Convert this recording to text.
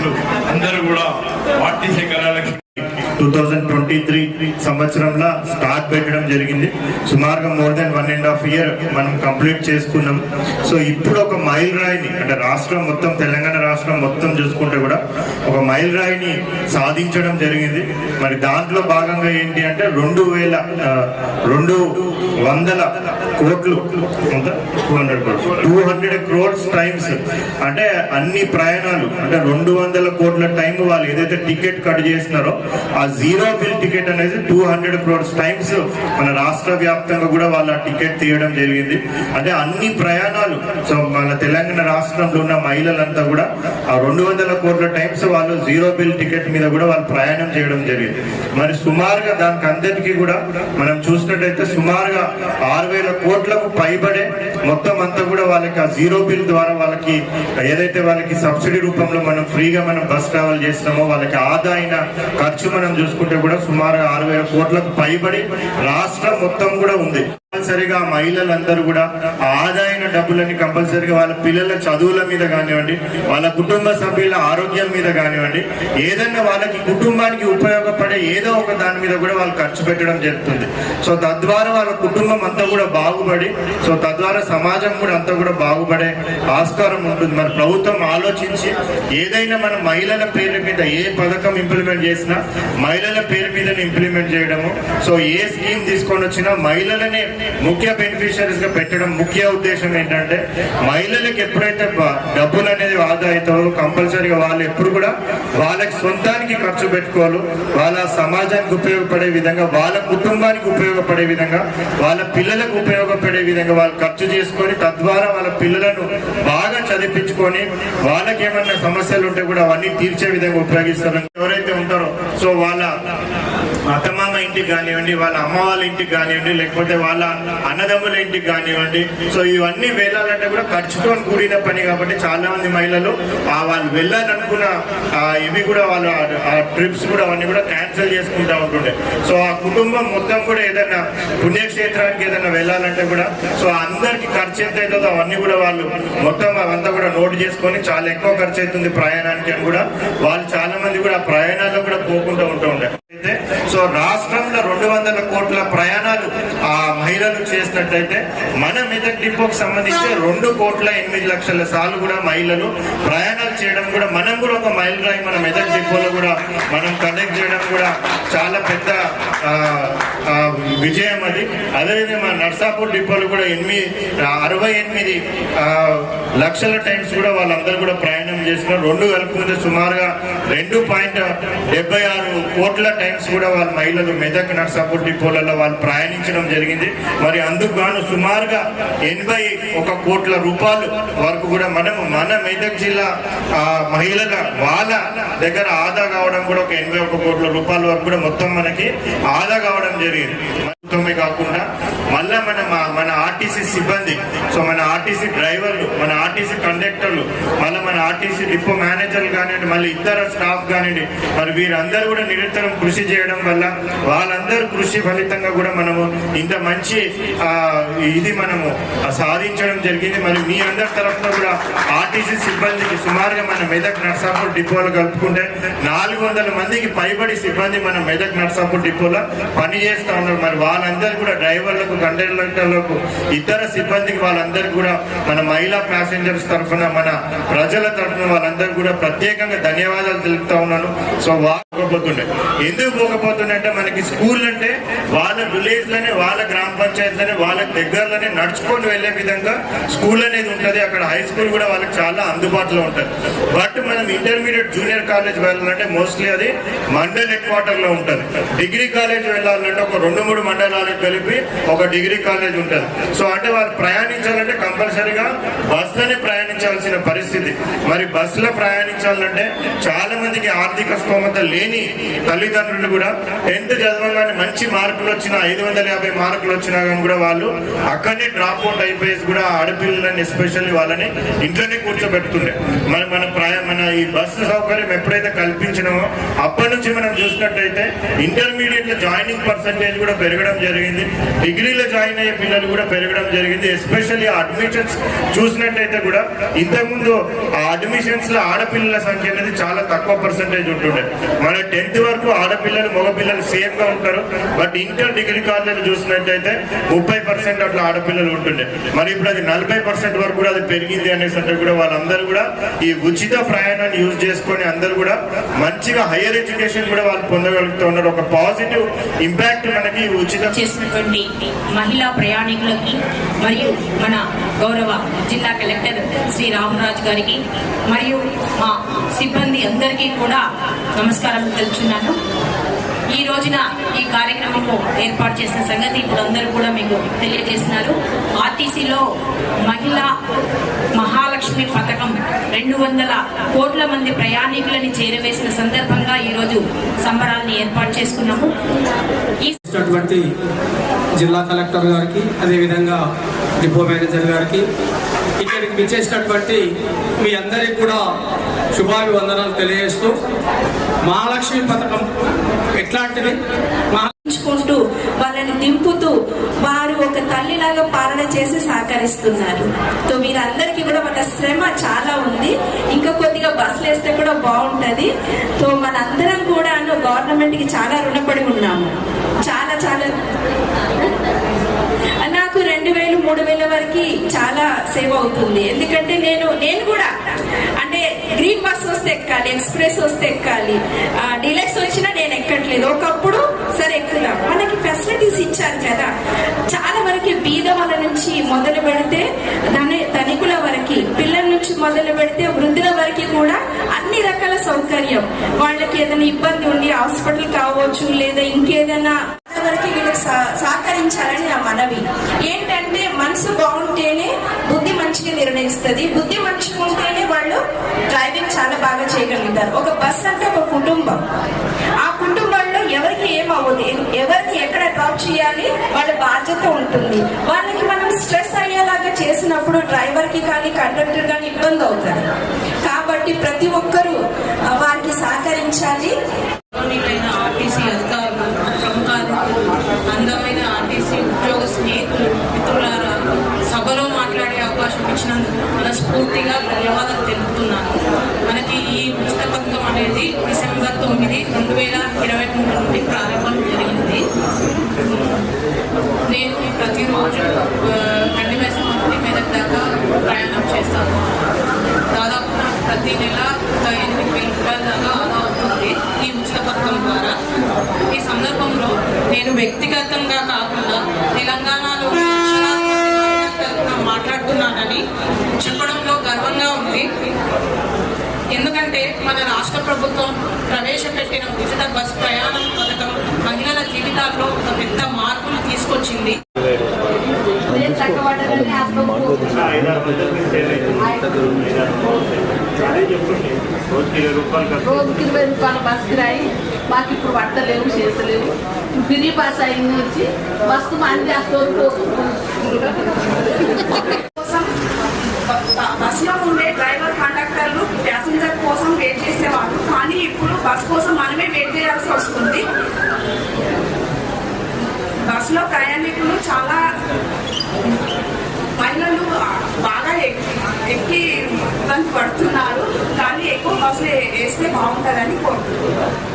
ఆడపడుచులు అందరూ కూడా party Kalalakshmi two thousand twenty three సంవత్సరంలో స్టార్ట్ పెట్టడం జరిగింది. సుమారుగా more than one and half year మనం కంప్లీట్ చేసుకున్నాం. సో ఇప్పుడు ఒక మైల్ రాయిని అంటే రాష్ట్రం మొత్తం తెలంగాణ రాష్ట్రం మొత్తం చూసుకుంటే కూడా ఒక మైల్ రాయిని సాధించడం జరిగింది. మరి దాంట్లో భాగంగా ఏంటి అంటే రెండు వేల రెండు వందల కోట్లు. Two hundred crores two hundred crores times అంటే అన్ని ప్రయాణాలు అంటే రెండు వందల కోట్ల టైం వాళ్ళు ఏదైతే టికెట్ కట్ చేసినారో ఆ జీరో బిల్ టికెట్ అనేది టూ హండ్రెడ్ క్రోర్స్ టైమ్స్ మన రాష్ట్ర వ్యాప్తంగా కూడా వాళ్ళ టికెట్ తీయడం జరిగింది. అంటే అన్ని ప్రయాణాలు సో మన తెలంగాణ రాష్ట్రంలో ఉన్న మహిళలంతా కూడా ఆ రెండు వందల కోట్ల టైమ్స్ వాళ్ళు జీరో బిల్ టికెట్ మీద కూడా వాళ్ళు ప్రయాణం చేయడం జరిగింది. మరి సుమారుగా దానికి అందరికీ కూడా మనం చూసినట్టయితే సుమారుగా ఆరు వేల కోట్లకు పైబడే మొత్తం అంతా కూడా వాళ్ళకి ఆ జీరో బిల్ ద్వారా వాళ్ళకి ఏదైతే వాళ్ళకి సబ్సిడీ రూపంలో మనం ఫ్రీగా మనం బస్ ట్రావెల్ చేస్తున్నామో వాళ్ళకి ఆదా అయిన ఖర్చు మనం చూసుకుంటే కూడా సుమారు ఆరు వేల కోట్లకు పైబడి రాష్ట్రం మొత్తం కూడా ఉంది. కంపల్సరిగా మహిళలందరూ కూడా ఆదాయన డబ్బులని కంపల్సరిగా వాళ్ళ పిల్లల చదువుల మీద కానివ్వండి వాళ్ళ కుటుంబ సభ్యుల ఆరోగ్యం మీద కానివ్వండి ఏదన్నా వాళ్ళకి కుటుంబానికి ఉపయోగపడే ఏదో ఒక దాని మీద కూడా వాళ్ళు ఖర్చు పెట్టడం జరుగుతుంది. సో తద్వారా వాళ్ళ కుటుంబం అంతా కూడా బాగుపడి సో తద్వారా సమాజం కూడా అంతా కూడా బాగుపడే ఆస్కారం ఉంటుంది. మన ప్రభుత్వం ఆలోచించి ఏదైనా మన మహిళల పేర్ల మీద ఏ పథకం ఇంప్లిమెంట్ చేసినా మహిళల పేరు మీద ఇంప్లిమెంట్ చేయడము. సో ఏ స్కీమ్ తీసుకొని వచ్చినా మహిళలనే ముఖ్య బెనిఫిషరీస్గా పెట్టడం ముఖ్య ఉద్దేశం ఏంటంటే మహిళలకు ఎప్పుడైతే డబ్బులు అనేది ఆదా అవుతారో కంపల్సరీగా వాళ్ళు ఎప్పుడు కూడా వాళ్ళకి సొంతానికి ఖర్చు పెట్టుకోవాలి. వాళ్ళ సమాజానికి ఉపయోగపడే విధంగా వాళ్ళ కుటుంబానికి ఉపయోగపడే విధంగా వాళ్ళ పిల్లలకు ఉపయోగపడే విధంగా వాళ్ళు ఖర్చు చేసుకొని తద్వారా వాళ్ళ పిల్లలను బాగా చదివించుకొని వాళ్ళకి ఏమన్నా సమస్యలు ఉంటే కూడా అవన్నీ తీర్చే విధంగా ఉపయోగిస్తారు ఎవరైతే ఉంటారో సో వాళ్ళ అత్తమామ ఇంటికి కానివ్వండి వాళ్ళ అమ్మ వాళ్ళ ఇంటికి కానివ్వండి లేకపోతే వాళ్ళ అన్నదమ్ముల ఇంటికి కానివ్వండి. సో ఇవన్నీ వెళ్ళాలంటే కూడా ఖర్చుతో కూడిన పని కాబట్టి చాలా మంది మహిళలు వాళ్ళు వెళ్ళాలనుకున్న ఇవి కూడా వాళ్ళు ఆ ట్రిప్స్ కూడా అవన్నీ కూడా క్యాన్సిల్ చేసుకుంటా ఉంటుండే. సో ఆ కుటుంబం మొత్తం కూడా ఏదైనా పుణ్యక్షేత్రానికి ఏదైనా వెళ్ళాలంటే కూడా సో అందరికి ఖర్చు ఎంత అవుతుందో అవన్నీ కూడా వాళ్ళు మొత్తం అవంతా కూడా నోట్ చేసుకొని చాలా ఎక్కువ ఖర్చు అవుతుంది ప్రయాణానికి అని కూడా వాళ్ళు చాలా మంది కూడా ప్రయాణాల్లో కూడా పోకుండా ఉంటూ ఉండే. అయితే సో రాష్ట్రంలో రెండు వందల కోట్ల ప్రయాణాలు ఆ మహిళలు చేసినట్టయితే మన మెదక్ డిపోకి సంబంధించి రెండు కోట్ల ఎనిమిది లక్షల సార్లు కూడా మహిళలు ప్రయాణాలు చేయడం కూడా మనం కూడా ఒక మైల్ రాయి మన మెదక్ డిపోలో కూడా మనం కనెక్ట్ చేయడం కూడా చాలా పెద్ద విజయం అది. అదేవిధంగా మన నర్సాపూర్ డిపోలో కూడా ఎనిమిది అరవై ఎనిమిది లక్షల టైమ్స్ కూడా వాళ్ళందరూ కూడా ప్రయాణం చేసిన రెండు కలుపుకుంటే సుమారుగా రెండు పాయింట్ డెబ్బై ఆరు కోట్ల టైమ్స్ కూడా వాళ్ళ మహిళలు మెదక్ నర్సాపూర్ డిపోలలో వాళ్ళు ప్రయాణించడం జరిగింది. మరి అందుకు గాను సుమారుగా ఎనభై ఒక కోట్ల రూపాయలు వరకు కూడా మనము మన మెదక్ జిల్లా మహిళల వాళ్ళ దగ్గర ఆదా కావడం కూడా ఒక ఎనభై ఒక కోట్ల రూపాయల వరకు కూడా మొత్తం మనకి ఆదా కావడం జరిగింది. మొత్తమే కాకుండా మళ్ళా మన మన ఆర్టీసీ సిబ్బంది సో మన ఆర్టీసీ డ్రైవర్లు మన ఆర్టీసీ కండక్టర్లు మళ్ళీ మన ఆర్టీసీ డిపో మేనేజర్లు కానివ్వండి మళ్ళీ ఇతర స్టాఫ్ కానివ్వండి మరి వీరందరూ కూడా నిరంతరం కృషి చేయడం వల్ల వాళ్ళందరూ కృషి ఫలితంగా కూడా మనము ఇంత మంచి ఇది మనము సాధించడం జరిగింది. మరి మీ అందరి తరఫున కూడా ఆర్టీసీ సిబ్బందికి సుమారుగా మన మెదక్ నర్సాపూర్ డిపోలో కలుపుకుంటే నాలుగు వందల మందికి పైబడి సిబ్బంది మన మెదక్ నర్సాపూర్ డిపోలో పని చేస్తూ ఉన్నారు. మరి వాళ్ళందరూ కూడా డ్రైవర్లకు కండక్టర్లకు ఇతర సిబ్బందికి వాళ్ళందరికీ కూడా మన మహిళా ప్యాసింజర్స్ తరఫున మన ప్రజల తరఫున వాళ్ళందరూ కూడా ప్రత్యేకంగా ధన్యవాదాలు తెలుపుతా ఉన్నాను. సో పోకపోతుండే ఎందుకు పోకపోతే అంటే మనకి స్కూల్ అంటే వాళ్ళ విలేజ్లోనే వాళ్ళ గ్రామ పంచాయతీలోనే వాళ్ళ దగ్గరలోనే నడుచుకొని వెళ్ళే విధంగా స్కూల్ అనేది ఉంటుంది. అక్కడ హై స్కూల్ కూడా వాళ్ళకి చాలా అందుబాటులో ఉంటుంది. బట్ మనం ఇంటర్మీడియట్ జూనియర్ కాలేజ్ వెళ్ళాలంటే మోస్ట్లీ అది మండల్ హెడ్ క్వార్టర్లో ఉంటుంది. డిగ్రీ కాలేజ్ వెళ్ళాలంటే ఒక రెండు మూడు మండలాలకు కలిపి ఒక డిగ్రీ కాలేజ్ ఉంటుంది. సో అంటే వాళ్ళు ప్రయాణించాలంటే కంపల్సరీగా బస్సులోనే ప్రయాణించాల్సిన పరిస్థితి. మరి బస్సులో ప్రయాణించాలంటే చాలా మందికి ఆర్థిక స్తోమత లేని తల్లిదండ్రులు కూడా టెన్త్ చదవగానే మంచి మార్కులు వచ్చిన ఐదు వందల యాభై మార్కులు వచ్చినా కానీ కూడా వాళ్ళు అక్కడనే డ్రాప్ అవుట్ అయిపోయేసి కూడా ఆడపిల్లలని ఎస్పెషల్లీ వాళ్ళని ఇంట్లోనే కూర్చోబెడుతుండే. మన మన ప్రాయ మన ఈ బస్సు సౌకర్యం ఎప్పుడైతే కల్పించినామో అప్పటి నుంచి మనం చూసినట్టయితే ఇంటర్మీడియట్లో జాయినింగ్ పర్సంటేజ్ కూడా పెరగడం జరిగింది. డిగ్రీలో జాయిన్ అయ్యే పిల్లలు కూడా పెరగడం జరిగింది. ఎస్పెషల్లీ అడ్మిషన్స్ చూసినట్టయితే కూడా ఇంతకుముందు ఆ అడ్మిషన్స్లో ఆడపిల్లల సంఖ్య అనేది చాలా తక్కువ పర్సంటేజ్ ఉంటుండే. మన టెన్త్ వరకు ఆడపిల్లలు మగపిల్లలు సేమ్గా ఉంటారు. బట్ ఇంటర్ డిగ్రీ కాలేజీలు చూసినట్టయితే ముప్పై పర్సెంట్ అట్లా ఆడపిల్లలు ఉంటుండే. మరి ఇప్పుడు అది నలభై పర్సెంట్ వరకు కూడా అది పెరిగింది అనేసి అంటే కూడా వాళ్ళందరూ కూడా ఈ ఉచిత ప్రయాణాన్ని యూజ్ చేసుకొని అందరూ కూడా మంచిగా హైయర్ ఎడ్యుకేషన్ కూడా వాళ్ళు పొందగలుగుతూ ఉన్నారు. ఒక పాజిటివ్ ఇంపాక్ట్ మనకి ఉచిత చేసినటువంటి మహిళా ప్రయాణికులకి మరియు మన గౌరవ జిల్లా కలెక్టర్ శ్రీ రామరాజు గారికి మరియు మా సిబ్బంది అందరికీ కూడా నమస్కారం తెలుచున్నాను. ఈ రోజున ఈ కార్యక్రమము ఏర్పాటు చేసిన సంగతి ఇప్పుడు అందరూ కూడా మీకు తెలియజేసినారు ఆర్టీసీలో మహిళా మహాలక్ష్మి పథకం రెండు వందల కోట్ల మంది ప్రయాణికులని చేరవేసిన సందర్భంగా ఈరోజు సంబరాల్ని ఏర్పాటు చేసుకున్నాము. ఈ జిల్లా కలెక్టర్ గారికి అదేవిధంగా డిపో మేనేజర్ గారికి ఇక్కడికి విచ్చేసినటువంటి మీ అందరికీ కూడా శుభాభివందనాలు తెలియజేస్తూ మహాలక్ష్మి పథకం ఎట్లాంటిది? మహా వాళ్ళని దింపుతూ వారు ఒక తల్లిలాగా పాలన చేసి సహకరిస్తున్నారు. సో మీరందరికీ కూడా మన శ్రమ చాలా ఉంది. ఇంకా కొద్దిగా బస్సులు వేస్తే కూడా బాగుంటది. సో మనందరం కూడా గవర్నమెంట్కి చాలా రుణపడి ఉన్నాము. చాలా చాలా. నాకు రెండు వేలు మూడు వేల వరకు చాలా సేవ్ అవుతుంది. ఎందుకంటే నేను నేను కూడా గ్రీన్ బస్ వస్తే ఎక్కాలి ఎక్స్ప్రెస్ వస్తే ఎక్కాలి. డీలక్స్ వచ్చినా నేను ఎక్కట్లేదు. ఒకప్పుడు సరే ఎక్కుదాం. మనకి ఫెసిలిటీస్ ఇచ్చారు కదా. చాలా వరకు బీద వాళ్ళ నుంచి మొదలు పెడితే ధని ధనికుల వరకు పిల్లల నుంచి మొదలు పెడితే వృద్ధుల వరకు కూడా అన్ని రకాల సౌకర్యం. వాళ్ళకి ఏదైనా ఇబ్బంది ఉండి హాస్పిటల్ కావచ్చు లేదా ఇంకేదైనా వరకు వీళ్ళకి సహకరించాలని నా మనవి. ఏంటంటే మనసు బాగుంటేనే బుద్ధి మంచిగా నిర్ణయిస్తుంది బుద్ధి మంచిగా ఉంటేనే వాళ్ళు డ్రైవింగ్ చాలా బాగా చేయగలుగుతారు. ఒక బస్ అంటే ఒక కుటుంబం. ఆ కుటుంబంలో ఎవరికి ఏమవ్వదు ఎవరిని ఎక్కడ డ్రాప్ చేయాలి? వాళ్ళ బాధ్యత ఉంటుంది. వాళ్ళకి మనం స్ట్రెస్ అయ్యేలాగా చేసినప్పుడు డ్రైవర్కి కానీ కండక్టర్ కానీ ఇబ్బంది అవుతుంది కాబట్టి ప్రతి ఒక్కరూ వారికి సహకరించాలి. అవకాశం మనస్ఫూర్తిగా ధన్యవాదాలు తెలుపుతున్నాను. మనకి ఈ ఉచిత పథకం అనేది డిసెంబర్ తొమ్మిది రెండు వేల ఇరవై మూడు నుండి ప్రారంభం జరిగింది. నేను ప్రతిరోజు ఆ, నుండి మెదక్ దాకా ప్రయాణం చేస్తాను. దాదాపు ప్రతి నెల ఒక ఎనిమిది వేల రూపాయల దాకా ఆదా అవుతుంది ఈ ఉచిత పథకం ద్వారా ఈ సందర్భంలో నేను వ్యక్తిగతంగా కాకుండా తెలంగాణలో లక్షలాది మంది మహిళల తరపున మాట్లాడుతున్నానని చెప్పడంలో గర్వంగా ఉంది ఎందుకంటే మన రాష్ట్ర ప్రభుత్వం బస్ ప్రయాణం పథకం మహిళల జీవితాల్లో ఒక పెద్ద మార్పును తీసుకొచ్చింది. రోజుకి ఇరవై రూపాయల బస్ కిరాయి మాకు ఇప్పుడు పట్టలేవు చేసలేవు ఫ్రీ బస్ అయింది వచ్చి బస్కు మంది కోసం బ- బస్సులో ఉండే డ్రైవర్ కండక్టర్లు ప్యాసింజర్ కోసం వెయిట్ ఇప్పుడు బస్ కోసం మనమే వెయిట్ చేయాల్సి వస్తుంది. బస్సులో ప్రయాణికులు చాలా మహిళలు బాగా ఎక్కి ఎక్కి ఇబ్బంది పడుతున్నారు. కానీ ఎక్కువ బస్సులు వేస్తే బాగుంటుందని కోరుకుంటున్నాను